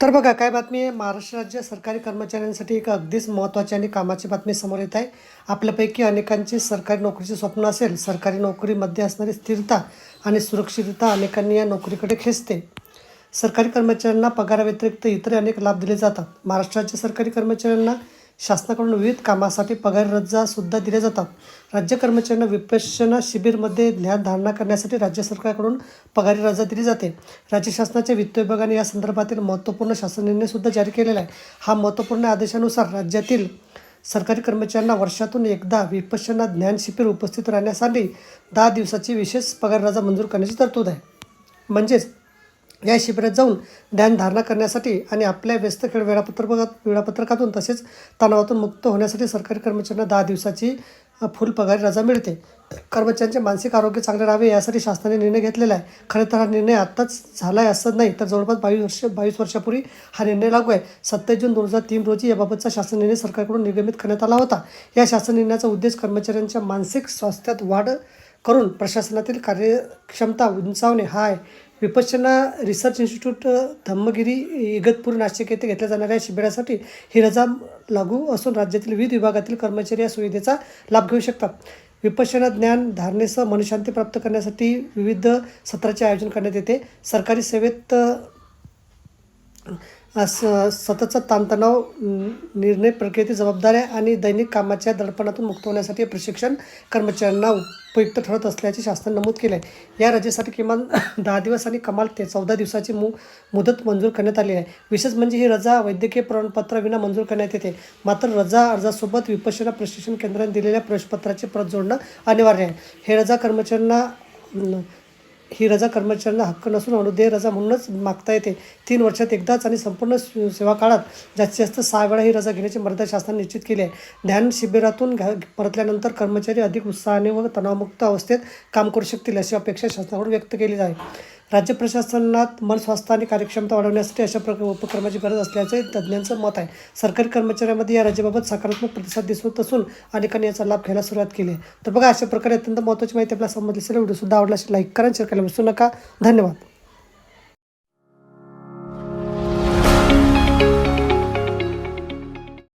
तर बघा काय बातमी आहे? महाराष्ट्र राज्य सरकारी कर्मचाऱ्यांसाठी एक अगदीच महत्त्वाची आणि कामाची बातमी समोर येत आहे. आपल्यापैकी अनेकांची सरकारी नोकरीचे स्वप्न असेल सरकारी नोकरीमध्ये असणारी स्थिरता आणि सुरक्षितता अनेकांनी या नोकरीकडे खेचते. सरकारी कर्मचाऱ्यांना पगाराव्यतिरिक्त इतर अनेक लाभ दिले जातात. महाराष्ट्राच्या सरकारी कर्मचाऱ्यांना शासनाकडून विविध कामासाठी पगार रजासुद्धा दिल्या जातात. राज्य कर्मचाऱ्यांना विपश्यना शिबिरमध्ये ज्ञानधारणा करण्यासाठी राज्य सरकारकडून पगारी रजा दिली जाते. राज्य शासनाच्या वित्त विभागाने या संदर्भातील महत्त्वपूर्ण शासन निर्णयसुद्धा जारी केलेला आहे. हा महत्त्वपूर्ण आदेशानुसार राज्यातील सरकारी कर्मचाऱ्यांना वर्षातून एकदा विपश्यना ज्ञान शिबिर उपस्थित राहण्यासाठी दहा दिवसाची विशेष पगार रजा मंजूर करण्याची तरतूद आहे. म्हणजेच या शिबिरात जाऊन ध्यानधारणा करण्यासाठी आणि आपल्या व्यस्त खेळ वेळापत्रकात वेळापत्रकातून तसेच तणावातून मुक्त होण्यासाठी सरकारी कर्मचाऱ्यांना दहा दिवसाची फुल पगारी रजा मिळते. कर्मचाऱ्यांचे मानसिक आरोग्य चांगले राहावे यासाठी शासनाने निर्णय घेतलेला आहे. खरं तर हा निर्णय आत्ताच झाला आहे असं नाही तर जवळपास बावीस वर्ष बावीस वर्षापूर्वी हा निर्णय लागू आहे. सत्तावीस जून दोन हजार तीन रोजी याबाबतचा शासन निर्णय सरकारकडून निर्गमित करण्यात आला होता. या शासन निर्णयाचा उद्देश कर्मचाऱ्यांच्या मानसिक स्वास्थ्यात वाढ करून प्रशासनातील कार्यक्षमता उंचावणे हा आहे. रिसर्च इन्स्टिट्यूट धम्मगिरी इगतपूर नाशिक येथे घेतल्या जाणाऱ्या शिबिरासाठी ही रजा लागू असून राज्यातील विविध विभागातील कर्मचारी या सुविधेचा लाभ घेऊ शकतात. विपश्चना ज्ञान धारणेसह मनशांती प्राप्त करण्यासाठी विविध सत्राचे आयोजन करण्यात येते. सरकारी सेवेत स सततचा ताणतणाव निर्णय प्रक्रियेतील जबाबदाऱ्या आणि दैनिक कामाच्या दडपणातून मुक्त होण्यासाठी प्रशिक्षण कर्मचाऱ्यांना उपयुक्त ठरत असल्याचे शासनाने नमूद केले आहे या रजेसाठी किमान दहा दिवस आणि कमाल ते चौदा दिवसाची मु मुदत मंजूर करण्यात आली आहे. विशेष म्हणजे ही रजा वैद्यकीय प्रमाणपत्राविना मंजूर करण्यात येते. मात्र रजा अर्जासोबत विपश्यना प्रशिक्षण केंद्राने दिलेल्या प्रवेशपत्राचे प्रत जोडणं अनिवार्य आहे. हे रजा कर्मचाऱ्यांना ही रजा कर्मचाऱ्यांना हक्क नसून अनुदेय रजा म्हणूनच मागता येते. तीन वर्षात एकदाच आणि संपूर्ण सु- सेवा काळात जास्तीत जास्त सहा वेळा ही रजा घेण्याची मर्यादा शासनाने निश्चित केली आहे. ध्यान शिबिरातून घ्या परतल्यानंतर कर्मचारी अधिक उत्साहाने व तणावमुक्त अवस्थेत काम करू शकतील अशी अपेक्षा शासनाकडून व्यक्त केली जाईल राज्य प्रशासनात मन स्वास्थ्य आणि कार्यक्षमता वाढवण्यासाठी अशा प्रकार उपक्रमाची गरज असल्याचे तज्ज्ञांचं मत आहे. सरकारी कर्मचाऱ्यांमध्ये या राज्याबाबत सकारात्मक प्रतिसाद दिसत असून अनेकांनी याचा लाभ घ्यायला सुरुवात केली आहे. तर बघा अशा प्रकारे अत्यंत महत्त्वाची माहिती आपल्याला समजली असेल व्हिडिओ सुद्धा आवडला असेल लाईक करा शेअर करायला विसरू नका. धन्यवाद.